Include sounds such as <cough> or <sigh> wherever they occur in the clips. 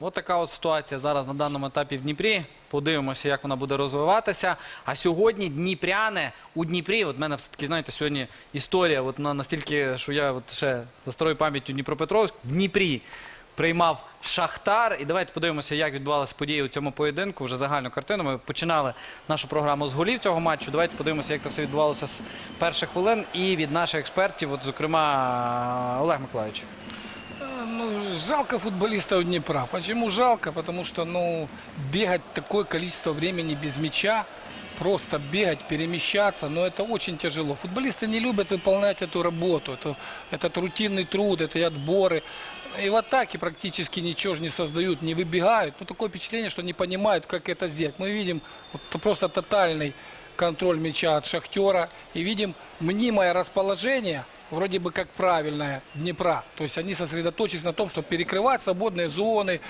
От така от ситуація зараз на даному етапі в Дніпрі. Подивимося, як вона буде розвиватися. А сьогодні Дніпряни у Дніпрі. От мене все-таки, знаєте, сьогодні історія от на настільки, що я от ще за старою пам'яттю Дніпропетровськ в Дніпрі приймав Шахтар. І давайте подивимося, як відбувалися події у цьому поєдинку. Вже загальну картину. Ми починали нашу програму з голів цього матчу. Давайте подивимося, як це все відбувалося з перших хвилин. І від наших експертів, от, зокрема, Олег Миколаївич. Ну, жалко футболистов Днепра. Почему жалко? Потому что, ну, бегать такое количество времени без мяча, просто бегать, перемещаться, но это очень тяжело. Футболисты не любят выполнять эту работу. Это, этот рутинный труд, это и отборы. И в атаке практически ничего же не создают, не выбегают. Ну, такое впечатление, что не понимают, как это сделать. Мы видим вот, просто тотальный контроль мяча от Шахтера и видим мнимое расположение, вроде бы как правильное, Днепра. То есть они сосредоточились на том, чтобы перекрывать свободные зоны,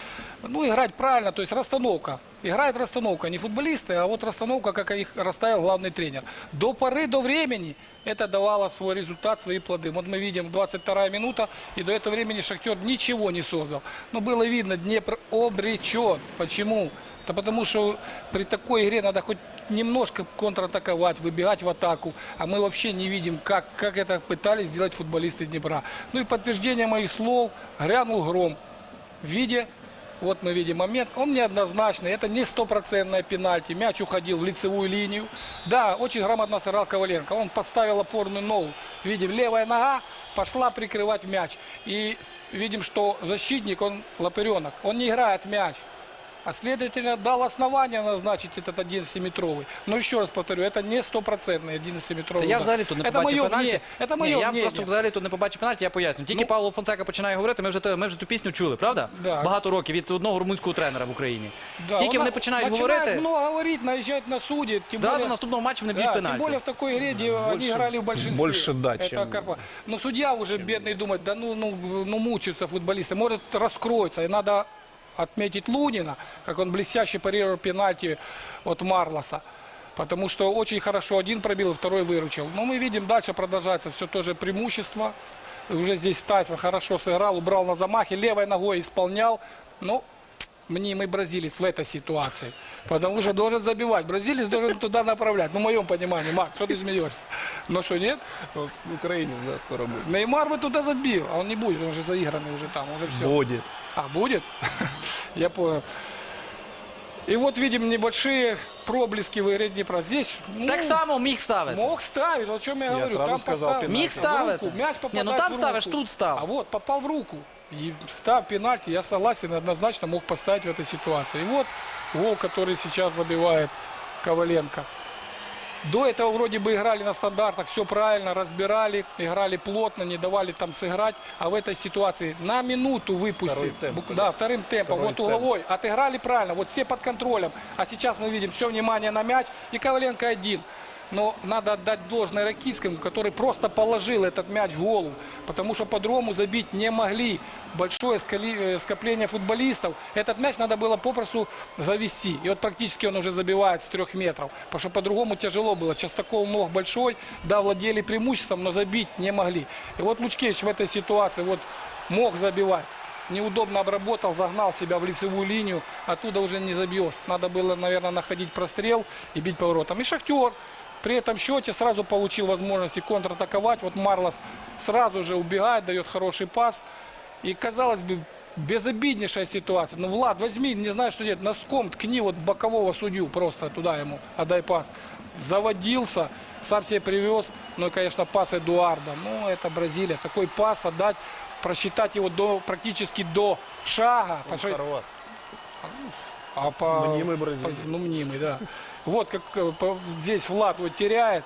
ну, играть правильно, то есть расстановка. Играет расстановка, не футболисты, а вот расстановка, как их расставил главный тренер. До поры, до времени это давало свой результат, свои плоды. Вот мы видим 22 минута, и до этого времени Шахтер ничего не создал. Но было видно, Днепр обречен. Почему? Да потому что при такой игре надо хоть немножко контратаковать, выбегать в атаку. А мы вообще не видим, как, как это пытались сделать футболисты Днепра. Ну и подтверждение моих слов, грянул гром в виде, вот мы видим момент, он неоднозначный, это не стопроцентное пенальти, мяч уходил в лицевую линию. Да, очень грамотно сыграл Коваленко, он поставил опорную ногу, видим, левая нога пошла прикрывать мяч. И видим, что защитник, он лапыренок, он не играет мяч. А следовательно, дал основание назначить этот 11-метровый. Но еще раз повторю, это не стопроцентный 11-метровый Та я удар. взагалі тут не это побачив мое пенальті. мнение. Это Ні, мое я мнение. просто взагалі тут не побачив пенальті, я поясню. Тільки Ну- Павло Фонсека починає говорити, ми вже, те- ми вже цю пісню чули, правда? Да. Багато років від одного румунського тренера в Україні. Да, Тільки он вони на- починають начинает говорити, много говорить, наезжать на судей. Тем зразу более, наступного матчу вони б'ють да, тем пенальті. более в такой игре, где они играли в большинстве. больше дать, Это чем- Карпа. Но судья уже бедный думает, да ну, ну, ну мучаются футболисты, может раскроется. И надо отметить Лунина, как он блестяще парировал пенальти от Марлоса. Потому что очень хорошо один пробил, второй выручил. Но мы видим, дальше продолжается все то же преимущество. Уже здесь Тайсон хорошо сыграл, убрал на замахе, левой ногой исполнял. Ну, мнимый бразилец в этой ситуации. Потому что должен забивать. Бразилец должен туда направлять. Ну, в моем понимании. Макс, что ты смеешься? Ну что, нет? Вот Украинец, да, скоро будет. Неймар бы туда забил, а он не будет, он уже заигранный уже там, уже все. Будет. А, будет? <laughs> Я понял. И вот видим небольшие проблески в игре Днепра. Здесь ну, Так само міг ставити. мог ставить, о чем я, говорю. сразу там сказал, поставил. пенальти. Міг В ставити. руку, мяч Ні, попадает ну там в ставиш, руку. тут став. А вот попал в руку. И став пенальти, я согласен, однозначно мог поставить в этой ситуации. И вот гол, который сейчас забивает Коваленко. До этого вроде бы играли на стандартах, все правильно, разбирали, играли плотно, не давали там сыграть. А в этой ситуации на минуту выпустили. Второй темп, да. Вторым темпом, Второй вот темп. угловой. Отыграли правильно, вот все под контролем. А сейчас мы видим все внимание на мяч. И Коваленко один. Но надо отдать должное Ракитскому, который просто положил этот мяч в голову. Потому что по-другому забить не могли. Большое э, скопление футболистов. Этот мяч надо было попросту завести. И вот практически он уже забивает с трех метров. Потому что по-другому тяжело было. Частокол ног большой. Да, владели преимуществом, но забить не могли. И вот Лучкевич в этой ситуации вот мог забивать. Неудобно обработал, загнал себя в лицевую линию. Оттуда уже не забьешь. Надо было, наверное, находить прострел и бить поворотом. И Шахтер при этом счете сразу получил возможность и контратаковать. Вот Марлос сразу же убегает, дает хороший пас. И, казалось бы, безобиднейшая ситуация. Ну, Влад, возьми, не знаю, что делать, носком ткни вот в бокового судью просто туда ему, отдай пас. Заводился, сам себе привез. Ну и, конечно, пас Эдуарда. Ну, это Бразилия. Такой пас отдать, просчитать его до, практически до шага. Он Потому. А по, Мнимый бразилец. по- ну, мнимый, да. Вот как э, по- здесь Влад вот теряет.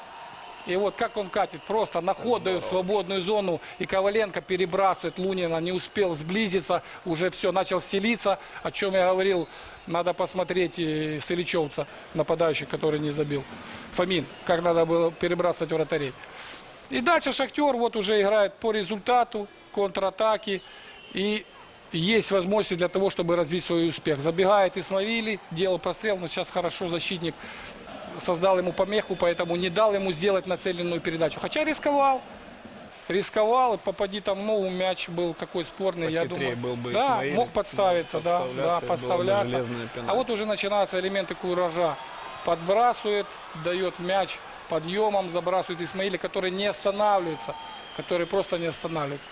И вот как он катит, просто на ход дает в свободную зону, и Коваленко перебрасывает Лунина, не успел сблизиться, уже все, начал селиться, о чем я говорил, надо посмотреть и с Ильичевца, нападающий, который не забил. Фомин, как надо было перебрасывать вратарей. И дальше Шахтер вот уже играет по результату, контратаки. И есть возможность для того, чтобы развить свой успех. Забегает Исмаили, делал прострел, но сейчас хорошо защитник создал ему помеху, поэтому не дал ему сделать нацеленную передачу. Хотя рисковал. рисковал, и попади там ногу, мяч был такой спорный, я думаю. был бы да, Исмаиль, мог подставиться, да, да, подставляться. А вот уже начинаются элементы куража. Подбрасывает, дает мяч подъемом, забрасывает Исмаиля, который не останавливается, который просто не останавливается.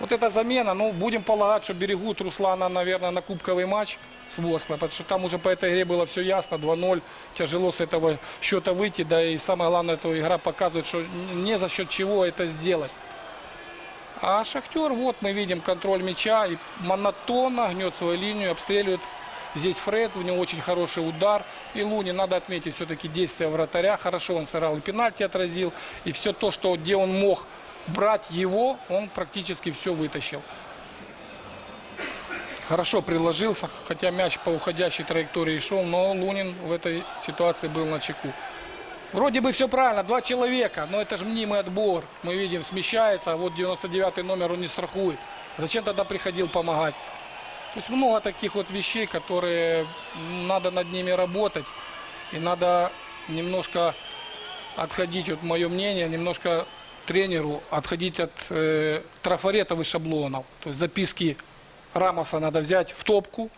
Вот эта замена, ну, будем полагать, что берегут Руслана, наверное, на кубковый матч с Ворсклой, потому что там уже по этой игре было все ясно, 2-0, тяжело с этого счета выйти, да и самое главное, эта игра показывает, что не за счет чего это сделать. А Шахтер, вот мы видим контроль мяча и монотонно гнет свою линию, обстреливает здесь Фред, у него очень хороший удар. И Луни, надо отметить все-таки действия вратаря, хорошо он сыграл и пенальти отразил, и все то, что где он мог брать его, он практически все вытащил. Хорошо приложился, хотя мяч по уходящей траектории шел, но Лунин в этой ситуации был на чеку. Вроде бы все правильно, два человека, но это же мнимый отбор. Мы видим, смещается, а вот 99 номер он не страхует. Зачем тогда приходил помогать? То есть много таких вот вещей, которые надо над ними работать. И надо немножко отходить, вот мое мнение, немножко тренеру отходить от э, трафаретов и шаблонов. То есть записки Рамоса надо взять в топку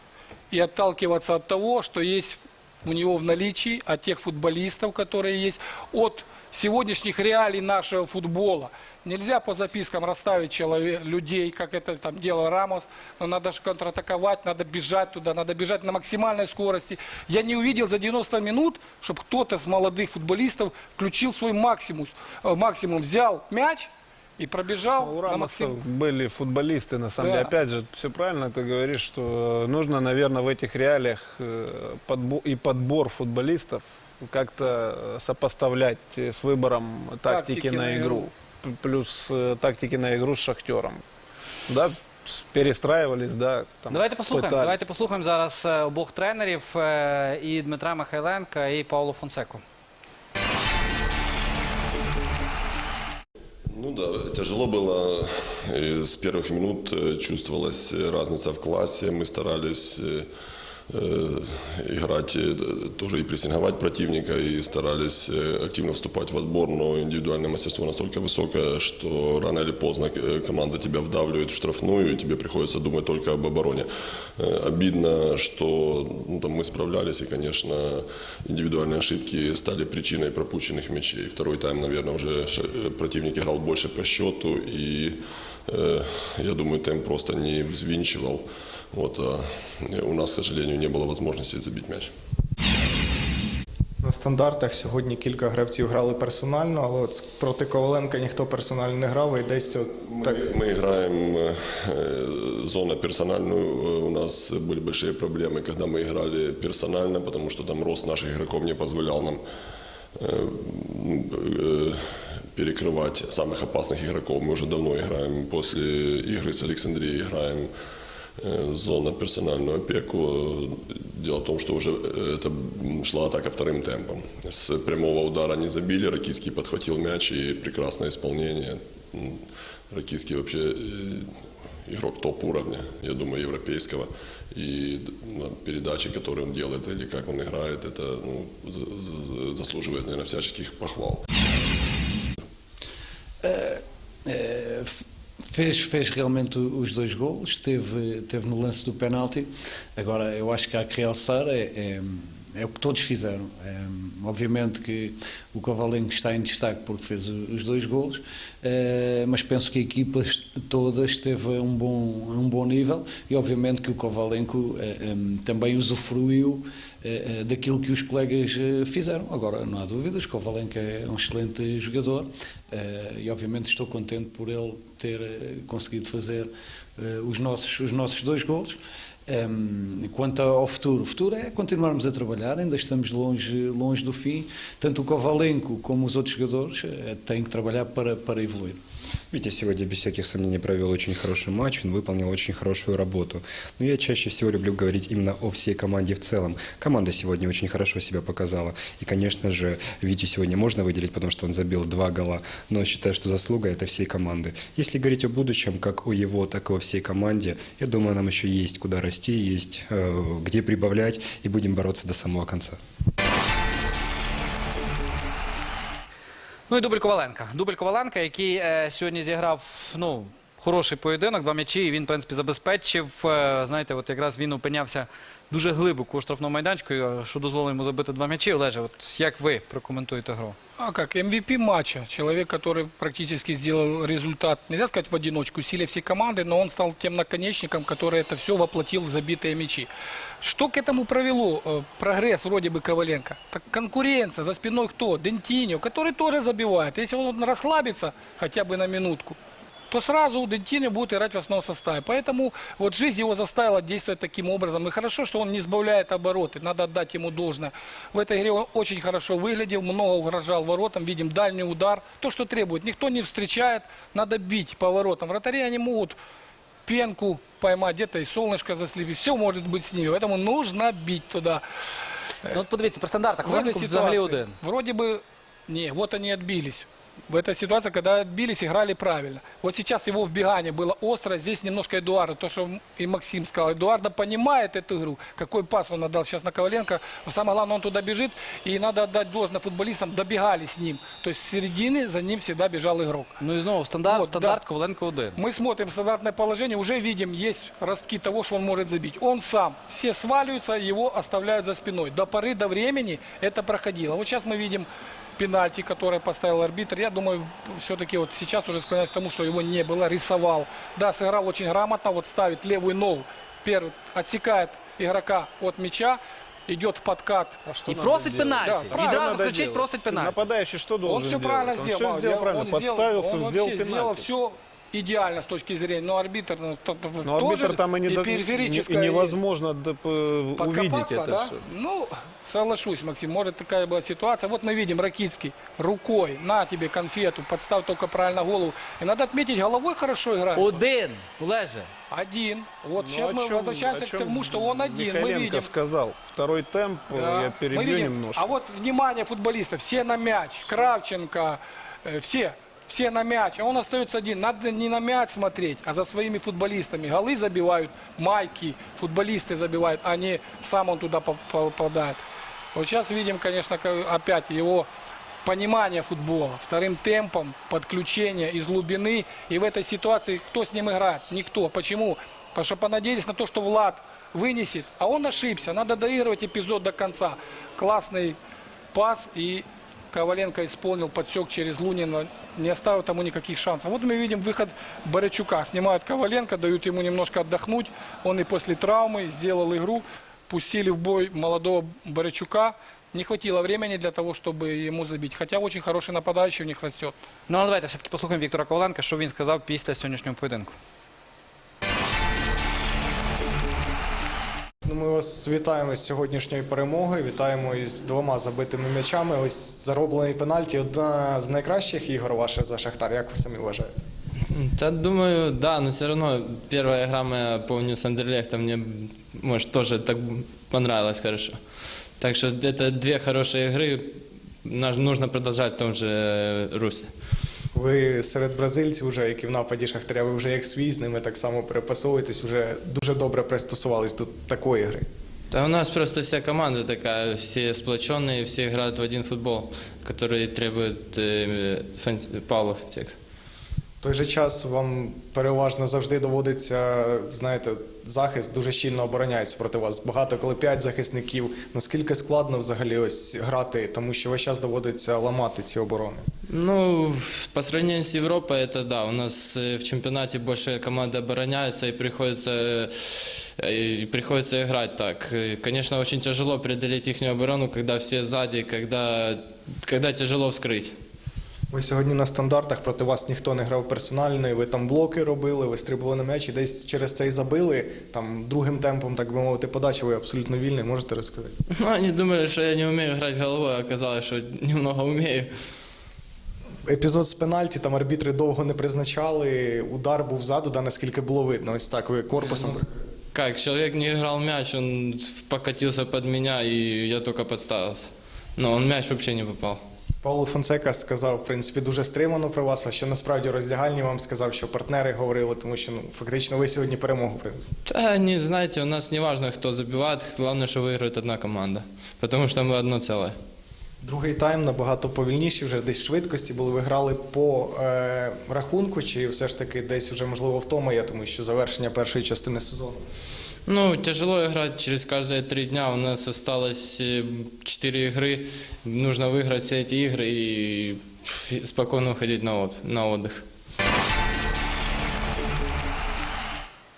и отталкиваться от того, что есть у него в наличии, от тех футболистов, которые есть, от сегодняшних реалий нашего футбола. Нельзя по запискам расставить человек, людей, как это там делал Рамос, но надо же контратаковать, надо бежать туда, надо бежать на максимальной скорости. Я не увидел за 90 минут, чтобы кто-то с молодых футболистов включил свой максимум, э, максимум взял мяч и пробежал У на Рамоса максимум. были футболисты, на самом Да. деле. Опять же, все правильно ты говоришь, что нужно, наверное, в этих реалиях э, и подбор футболистов как-то э, сопоставлять э, с выбором тактики, Тактики на, на игру П- Плюс э, тактики на игру с Шахтером. Да, с- перестраивались, да. там, Давайте послухаємо. пытались. Давайте послухаємо зараз е, обох тренерів е, і Дмитра Михайленка, і Пауло Фонсеку. Ну да, тяжело было. И с первых минут э, чувствовалась э, разница в классе. Мы старались э, э, играть, э, тоже и прессинговать противника, и старались э, активно вступать в отбор, но индивидуальное мастерство настолько высокое, что рано или поздно э, команда тебя вдавливает в штрафную, и тебе приходится думать только об обороне. Э, Обидно, что ну, там мы справлялись, и, конечно, индивидуальные ошибки стали причиной пропущенных мячей. Второй тайм, наверное, уже э, противник играл больше по счету, и э, я думаю, темп просто не взвинчивал. Вот, а э, у нас, к сожалению, не было возможности забить мяч. На стандартах сьогодні кілька гравців грали персонально, але от проти Коваленка ніхто персонально не грав і десь от так. Мы играем э, э, зона персональную. Э, У нас были большие проблемы, когда мы играли персонально, потому что там рост наших игроков не позволял нам э, э, перекрывать самых опасных игроков. Мы уже давно играем после игры с Александрией, играем э, зона персональную опеку. Дело в том, что уже это шла атака вторым темпом. С прямого удара не забили, Ракийский подхватил мяч и прекрасное исполнение. Ракийский вообще игрок топ-уровня, я думаю, европейского. И передачи, которые он делает, или как он играет, это ну, за- за- заслуживает, наверное, всяческих похвал. Fez, fez realmente os dois golos, teve, teve no lance do penalti. Agora, eu acho que há que realçar é, é, é o que todos fizeram. É, obviamente que o Cavalenco está em destaque porque fez os dois golos, eh, mas penso que a equipa toda esteve um bom, um bom nível e obviamente que o Kovalenko eh, em, também usufruiu daquilo que os colegas eh, fizeram. Agora, não há dúvidas, que o Kovalenko é um excelente jogador eh, e obviamente estou contente por ele ter eh, conseguido fazer eh, os, nossos, os nossos dois golos. Em, quanto ao futuro, o futuro é continuarmos a trabalhar, ainda estamos longe, longe do fim. Tanto o Kovalenko como os outros jogadores eh, têm que trabalhar para, para evoluir. Витя сегодня без всяких сомнений провел очень хороший матч, он выполнил очень хорошую работу. Но я чаще всего люблю говорить именно о всей команде в целом. Команда сегодня очень хорошо себя показала. И, конечно же, Витю сегодня можно выделить, потому что он забил два гола. Но считаю, что заслуга это всей команды. Если говорить о будущем, как о его, так и о всей команде, я думаю, нам еще есть куда расти, есть э, где прибавлять, и будем бороться до самого конца. Ну і дубль Коваленка. Дубль Коваленка, який е, сьогодні зіграв ну, хороший поєдинок, два м'ячі, і він, в принципі, забезпечив. Е, знаєте, от якраз він опинявся дуже глибоко у штрафному майданчику, е, що дозволило йому забити два м'ячі. Олеже, от як ви прокоментуєте гру? А как? MVP матча. Человек, который практически сделал результат, нельзя сказать в одиночку, силе всей команды, но он стал тем наконечником, который это все воплотил в забитые мячи. Что к этому провело? Э, Прогресс вроде бы Коваленко. Так конкуренция, за спиной кто? Дентиньо, который тоже забивает. Если он расслабится хотя бы на минутку, то сразу Дентиньо будет играть в основном составе. Поэтому вот жизнь его заставила действовать таким образом. И хорошо, что он не сбавляет обороты. Надо отдать ему должное. В этой игре он очень хорошо выглядел, много угрожал воротам. Видим дальний удар. То, что требует. Никто не встречает. Надо бить по воротам. Вратари они могут пенку поймать, где-то и солнышко заслепить. Все может быть с ними. Поэтому нужно бить туда. Ну, от подивіться, при стандартах В этой Коваленко взагалі один. вроде бы, не, вот они отбились. В этой ситуации, когда отбились, играли правильно. Вот сейчас его вбегание было остро, здесь немножко Эдуарда, то, что и Максим сказал. Эдуарда понимает эту игру, какой пас он отдал сейчас на Коваленко. Но самое главное, он туда бежит, и надо отдать должное футболистам, добегали с ним. То есть с середины за ним всегда бежал игрок. Ну і знову стандарт, Вот, стандарт да. Коваленко один. Мы смотрим стандартное положение, уже видим, есть ростки того, что он может забить. Он сам. Все сваливаются, его оставляют за спиной. До поры, до времени это проходило. Вот сейчас мы видим пенальти, которое поставил арбитр. Я думаю, все-таки вот сейчас уже склоняюсь к тому, что его не было, рисовал. Да, сыграл очень грамотно, вот ставит левую ногу, первый, отсекает игрока от мяча, идет в подкат. А что І надо просить делать? пенальті. Да, правильно Відразу Надо кричить, делать. просить пенальті. Нападающий что должен Он все делать? правильно он сделал. все сделал Я- правильно, он сделал- подставился, он сделал вообще сделал пенальти. все идеально с точки зрения. Но арбитр ну, Но тоже арбитр там и, не до- периферическое и есть. невозможно д- п- увидеть Подкопаться, это да? все. Ну, соглашусь, Максим, может такая была ситуация. Вот мы видим Ракицкий рукой, на тебе конфету, подставь только правильно голову. И надо отметить, головой хорошо играет. Один, Олеже. Один. Вот Ну, сейчас мы чём- возвращаемся к тому, что он один. Мы видим. сказал, второй темп, Да, я мы перебью видим. немножко. А вот внимание футболистов, все на мяч, Кравченко, э, все, все на мяч, а он остается один. Надо не на мяч смотреть, а за своими футболистами. Голы забивают, майки, футболисты забивают, а не сам он туда по- попадает. Вот сейчас видим, конечно, опять его понимание футбола, вторым темпом, подключение из глубины. И в этой ситуации кто с ним играет? Никто. Почему? Потому что понадеялись на то, что Влад вынесет, а он ошибся. Надо доигрывать эпизод до конца. Классный пас и Коваленко исполнил подсек через Лунина, не оставил тому никаких шансов. Вот мы видим выход Борячука. Снимают Коваленко, дают ему немножко отдохнуть. Он и после травмы сделал игру. Пустили в бой молодого Борячука. Не хватило времени для того, чтобы ему забить. Хотя очень хороший нападающий у них растет. Ну, а давайте все-таки послухаємо Віктора Коваленка, що він сказав після сьогоднішнього поєдинку. Ну, ми вас вітаємо з сьогоднішньої перемоги. Вітаємо із двома забитими м'ячами. Ось зароблений пенальті. Одна з найкращих ігор ваших за Шахтар. Як ви самі вважаєте? Да, думаю, да, но все равно первая игра моя, помню, с Андерлехтом мне, может, тоже так понравилось хорошо. Так что это две хорошие игры, Наш- нужно продолжать в том же э, русле. Ви серед бразильців, вже, які в нападі Шахтаря, ви вже як свій, з ними так само перепасовуєтесь, вже дуже добре пристосувались до такої гри. Да у нас просто вся команда такая, все сплоченные, все играют в один футбол, который требует э, фан- фаулов всех. В той же час вам переважно завжди доводиться, знаєте, захист дуже щільно обороняється проти вас. Багато коли п'ять захисників. Наскільки складно взагалі ось грати, тому що весь час доводиться ламати ці оборони. Ну, по сравнению с Европой, это да. У нас э, в чемпионате больше команды обороняются и приходится, э, и приходится играть так. Э, Конечно, очень тяжело преодолеть их оборону, когда все сзади, когда, когда тяжело вскрыть. Ви сьогодні на стандартах проти вас ніхто не грав персонально, і ви там блоки робили, ви стрибували на м'яч і десь через це і забили. Там другим темпом, так би мовити, подачі ви абсолютно вільний. Можете розказати? Ну, они думали, что я не умею играть головой, а оказалось, что немного умею. Епізод з пенальті, там арбітри довго не призначали. Удар був ззаду, да, наскільки було видно. Ось так ви корпусом. Как, человек не играл мяч, он покатился под меня, и я только подставился. Но он мяч вообще не попал. Пауло Фонсека сказав, в принципі, дуже стримано про вас, а що насправді роздягальні вам сказав, що партнери говорили, тому що ну фактично ви сьогодні перемогу принесли. Да, не, знаете, у нас не важно, кто забивает, главное, что выиграет одна команда. Потому что мы одно целое. Другий тайм набагато повільніші, вже десь швидкості були. Ви грали по е, рахунку, чи все ж таки десь вже можливо втома є, тому що завершення першої частини сезону. Ну, тяжело играть через каждые три дня. У нас осталось э, четыре игры. Нужно выиграть все эти игры и спокойно уходить на, от- на отдых.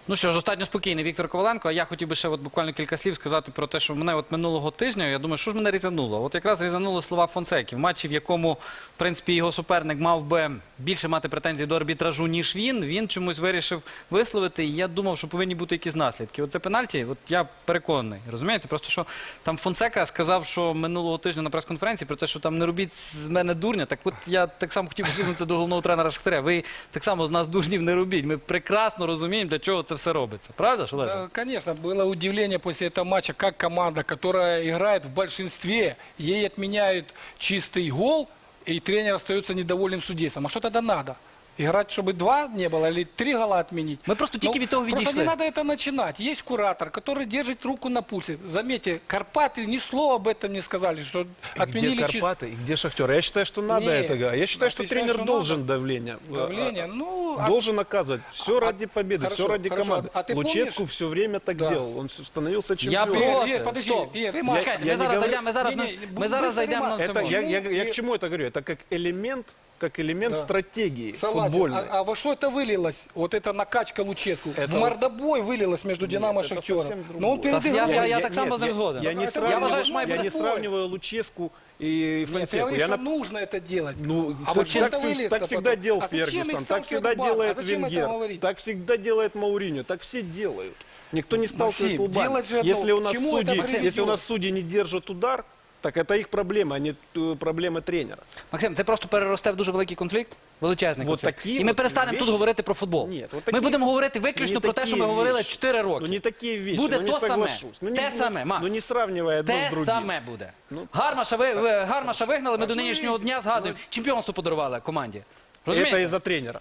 Ну що ж, достатньо спокійний Віктор Коваленко. А я хотів би ще от буквально кілька слів сказати про те, що мене от минулого тижня, я думаю, що ж мене різануло? От якраз різануло слова Фонсеки в матчі, в якому, в принципі, його суперник мав би більше мати претензій до арбітражу, ніж він. Він чомусь вирішив висловити. І я думав, що повинні бути якісь наслідки. Оце пенальті, от я переконаний. Розумієте? Просто що там Фонсека сказав, що минулого тижня на прес-конференції про те, що там не робіть з мене дурня. Так от я так само хотів звернутися до головного тренера Шахтаря. Ви так само з нас дурнів не робіть. Ми прекрасно розуміємо, для чого це все робиться. Правда ж? Да, конечно, было удивление после этого матча, как команда, которая играет в большинстве, ей отменяют чистый гол, и тренер остается недовольным судейством. А что тогда надо? Играть, чтобы два не было или три гола отменить? Мы просто тільки від того Просто відійшли. не надо это начинать. Есть куратор, который держит руку на пульсе. Заметьте, Карпаты ни слова об этом не сказали, что отменили где чис- Карпаты и где Шахтер? Я считаю, что надо Не. это. говорить. Я считаю, А что ты считаешь, тренер что должен надо? давление. Давление. Ну, а- Должен оказывать. Все а- ради победы, все хорошо, ради хорошо. команды. А ты Луческу помнишь? все время так Да. делал. Он с- становился Я чемпионом. про- Ир, проти. Ир, подожди, Стоп. Ир, ремарка. Чекайте, я ми не зараз говорю- зайдемо, ми зараз, Ні, ми, ні, ми зараз быстро зайдемо на ремарка. цьому. Это, я, я, я И- к чему это говорю? Это как элемент, как элемент Да. стратегии Согласен. футбольной. А, а во что это вылилось? Вот эта накачка Луческу. Это- мордобой вылилось между Динамо и Шахтером. Но он перед игрой- я- я так само нет, с ним я- згоден. Я не сравниваю, я не сравниваю Луческу и Нет, я Фонсеку. говорю, Я что на- нужно это делать. Ну, а так, вот так так всегда потом? делал а Фергюсон, так всегда делает а Венгер, так всегда делает Мауриньо, так все делают. Никто не сталкивает Максим, лбами. делать же одно. Если у нас судьи, если у нас судьи не держат удар, так это их проблема, а не э, проблемы тренера. Максим, це просто переросте в дуже великий конфлікт, величезний Вот конфлікт. такі І ми от перестанемо вещи- тут говорити про футбол. Ні, от ми такі- будемо говорити виключно не про те, що ми такі говорили вещи. 4 роки. Ну не такие вещи, Буде ну не то саме. соглашусь. Ну, Те не, саме, Макс. Ну не сравнивая одно с Те другим. саме буде. Ну, Гармаша, ви, ви- Гармаша вигнали, ми до ну, нинішнього і- дня згадуємо. Чемпіонство подарували команді. Это Розумієте? из-за тренера.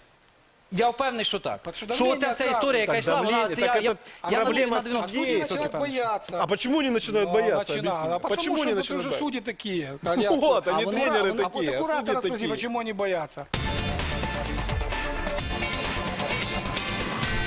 Я впевнений, що так. Так що Що давлення оця вся оказує. історія, яка Так йшла, вона давлення, це так я, я, это я за проблема на судей. 90 А судьи начинают бояться. А почему не начинают Ну, бояться? начинают. объясни? А потому почему что не это начинают уже бояться? судьи такие. Вот, а они вот тренеры а вот такие, а аккуратора судьи спроси, такие. почему они боятся.